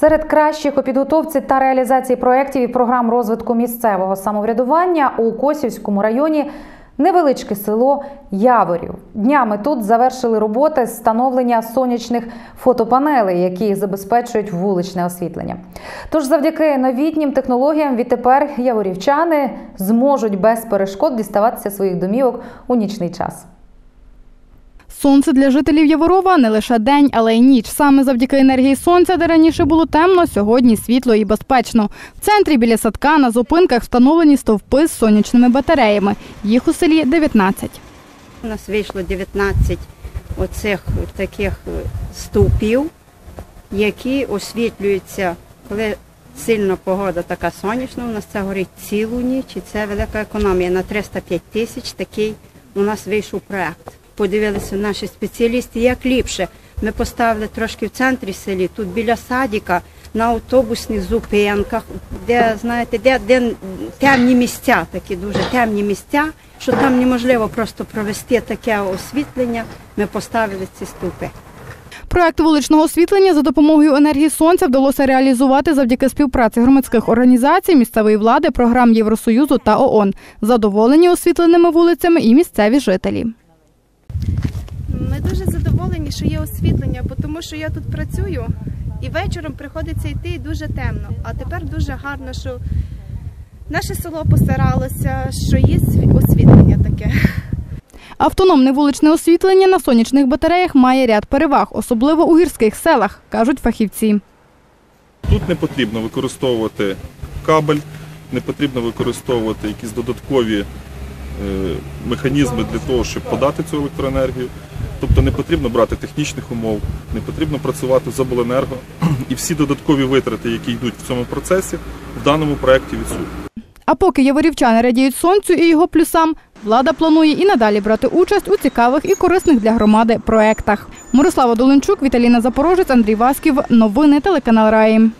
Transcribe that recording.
Серед кращих у підготовці та реалізації проєктів і програм розвитку місцевого самоврядування у Косівському районі невеличке село Яворів. Днями тут завершили роботи з встановлення сонячних фотопанелей, які забезпечують вуличне освітлення. Тож, завдяки новітнім технологіям, відтепер яворівчани зможуть без перешкод діставатися своїх домівок у нічний час. Сонце для жителів Яворова не лише день, але й ніч. Саме завдяки енергії сонця, де раніше було темно, сьогодні світло і безпечно. В центрі біля садка на зупинках встановлені стовпи з сонячними батареями. Їх у селі 19. У нас вийшло 19 оцих таких стовпів, які освітлюються, коли сильна погода така сонячна, у нас це горить цілу ніч, і це велика економія. На 305 тисяч такий у нас вийшов проект. Подивилися наші спеціалісти, як ліпше. Ми поставили трошки в центрі селі, тут біля садіка, на автобусних зупинках, де, знаєте, де, де темні місця, такі дуже темні місця, що там неможливо просто провести таке освітлення. Ми поставили ці ступи. Проект вуличного освітлення за допомогою енергії сонця вдалося реалізувати завдяки співпраці громадських організацій, місцевої влади, програм Євросоюзу та ООН. Задоволені освітленими вулицями і місцеві жителі. Задоволені, що є освітлення, бо тому що я тут працюю і вечором приходиться йти і дуже темно. А тепер дуже гарно, що наше село постаралося, що є освітлення таке. Автономне вуличне освітлення на сонячних батареях має ряд переваг, особливо у гірських селах, кажуть фахівці. Тут не потрібно використовувати кабель, не потрібно використовувати якісь додаткові е, механізми для того, щоб подати цю електроенергію. Тобто не потрібно брати технічних умов, не потрібно працювати з обленерго. І всі додаткові витрати, які йдуть в цьому процесі, в даному проєкті відсутні. А поки яворівчани радіють сонцю і його плюсам, влада планує і надалі брати участь у цікавих і корисних для громади проектах. Мирослава Долинчук, Віталіна Запорожець, Андрій Васьків. Новини телеканал Раї.